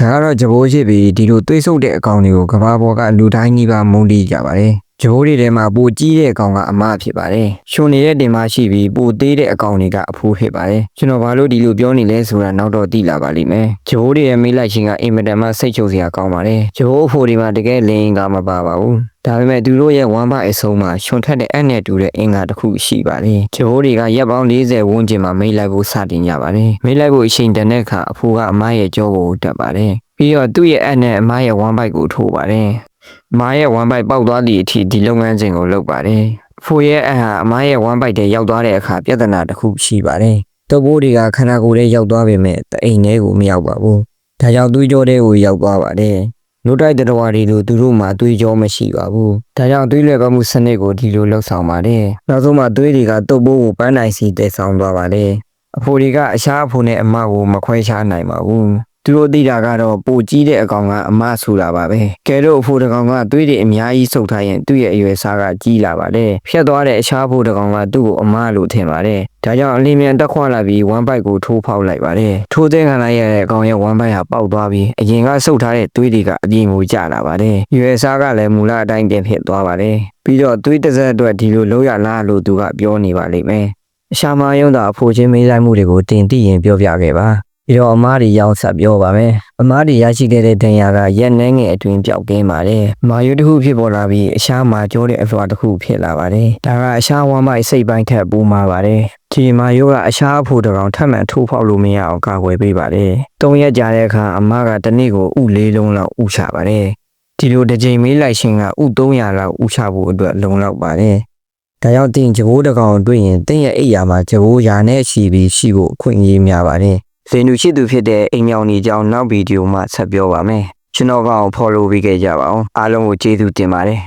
ဒါကတော့ဂျဘိုးရှိပြီးဒီလိုသွေးဆုပ်တဲ့အကောင်တွေကိုကဘာပေါ်ကလူတိုင်းကြီးပါမုန်းတီးကြပါတယ်ဂျဘိုးတွေထဲမှာပိုကြီးတဲ့အကောင်ကအမဖြစ်ပါတယ်ရှင်နေတဲ့တင်မရှိပြီးပိုသေးတဲ့အကောင်တွေကအဖိုးဖြစ်ပါတယ်ကျွန်တော်ဘာလို့ဒီလိုပြောနေလဲဆိုတာနောက်တော့သိလာပါလိမ့်မယ်ဂျဘိုးတွေရဲ့မေးလိုက်ခြင်းကအင်မတန်မှစိတ်ချုပ်စရာကောင်းပါတယ်ဂျဘိုးအဖိုးတွေမှာတကယ်လင်းကမပါပါဘူး ဒါပေမဲ့သူတို့ရဲ့ဝမ်းပအဆုံးမှာရှင်ထက်တဲ့အနဲ့တူတဲ့အင်္ဂါတစ်ခုရှိပါတယ်။ဂျိုးတွေကရက်ပေါင်း40ဝန်းကျင်မှာမိတ်လိုက်ဖို့စတင်ကြပါတယ်။မိတ်လိုက်ဖို့အချိန်တန်တဲ့အခါအဖိုးကအမရဲ့ကြောကိုတက်ပါတယ်။ပြီးတော့သူ့ရဲ့အနဲ့အမရဲ့ဝမ်းပိုက်ကိုထိုးပါတယ်။အမရဲ့ဝမ်းပိုက်ပေါက်သွားသည့်အထိဒီလုပ်ငန်းစဉ်ကိုလုပ်ပါတယ်။အဖိုးရဲ့အဟာအမရဲ့ဝမ်းပိုက်ထဲရောက်သွားတဲ့အခါပြဿနာတစ်ခုရှိပါတယ်။တုပ်ဘိုးတွေကခန္ဓာကိုယ်ထဲရောက်သွားပေမဲ့တအိမ်ထဲကိုမရောက်ပါဘူး။ဒါကြောင့်သူ့ကြောထဲကိုရောက်သွားပါတယ်။ နို့တိုက်တတော်ရီလိုသူတို့မှာသွေးကြောမရှိပါဘူး။ဒါကြောင့်သွေးလွယ်ပတ်မှုစနစ်ကိုဒီလိုလှုပ်ဆောင်ပါတယ်။နောက်ဆုံးမှသွေးတွေကတုပ်ပိုးကိုပန်းနိုင်စီတည်ဆောင်သွားပါတယ်။အဖိုတွေကအရှားအဖိုနဲ့အမကိုမခွဲခြားနိုင်ပါဘူး။ သူတို့သိတာကတော့ပိုကြီးတဲ့အကောင်ကအမဆိုတာပါပဲ။ကဲတော့အဖိုတစ်ကောင်ကသွေးတွေအများကြီးစုပ်ထားရင်သူ့ရဲ့အရွယ်စားကကြီးလာပါတယ်။ဖြတ်သွားတဲ့အရှားအဖိုတစ်ကောင်ကသူ့ကိုအမလို့ထင်ပါတယ်။ဒါကြောင့်အလင်းမြန်တက်ခွာလာပြီးဝမ်းပိုက်ကိုထိုးဖောက်လိုက်ပါတယ်။ထိုးတဲ့ခံလိုက်ရတဲ့အကောင်ရဲ့ဝမ်းပိုက်ဟာပေါက်သွားပြီးအရင်ကစုပ်ထားတဲ့သွေးတွေကအပြင်ကိုကျလာပါတယ်။ရွယ်စားကလည်းမူလအတိုင်းပြန်ဖြစ်သွားပါတယ်။ပြီးတော့သွေးတစ်စက်အတွက်ဒီလိုလောက်ရလားလို့သူကပြောနေပါလိမ့်မယ်။အရှာမယုံတာအဖိုချင်းမေးလိုက်မှုတွေကိုတင်သိရင်ပြောပြခဲ့ပါ။ ပြီးတော့အမားတွေရောင်းဆက်ပြောပါမယ်။အမားတွေရရှိခဲ့တဲ့ဒဏ်ရာကရက်နှဲငယ်အတွင်းပျောက်ကင်းပါတယ်။မာယုတစ်ခုဖြစ်ပေါ်လာပြီးအရှာမာကျိုးတဲ့အဖလွာတစ်ခုဖြစ်လာပါတယ်။ဒါကအရှာဝမ်းမိုက်စိတ်ပိုင်းထက်ပူမာပါတယ်။ဒီမာယုကအရှာအဖို့တစ်ကောင်ထပ်မံထိုးဖောက်လို့မရအောင်ကာကွယ်ပေးပါတယ်။သုံးရက်ကြာတဲ့အခါအမကတစ်နေ့ကိုဥလေးလုံးလောက်ဥချပါတယ်။ဒီလိုတစ်ကြိမ်မေးလိုက်ရှင်ကဥ300လောက်ဥချဖို့အတွက်လုံလောက်ပါတယ်။ဒါကြောင့်တင်ကြိုးတစ်ကောင်တွေ့ရင်တင်းရဲ့အိယာမှာကြိုးရာနဲ့ရှိပြီးရှိဖို့အခွင့်အရေးများပါတယ်။ ဇင်နူရှိသူဖြစ်တဲ့အိမ်မြောင်ကြီးကြောင့်နောက်ဗီဒီယိုမှာဆက်ပြောပါမယ်။ကျွန်တော်ကောင် follow ပေးခဲ့ကြပါအောင်အားလုံးကိုကျေးဇူးတင်ပါတယ်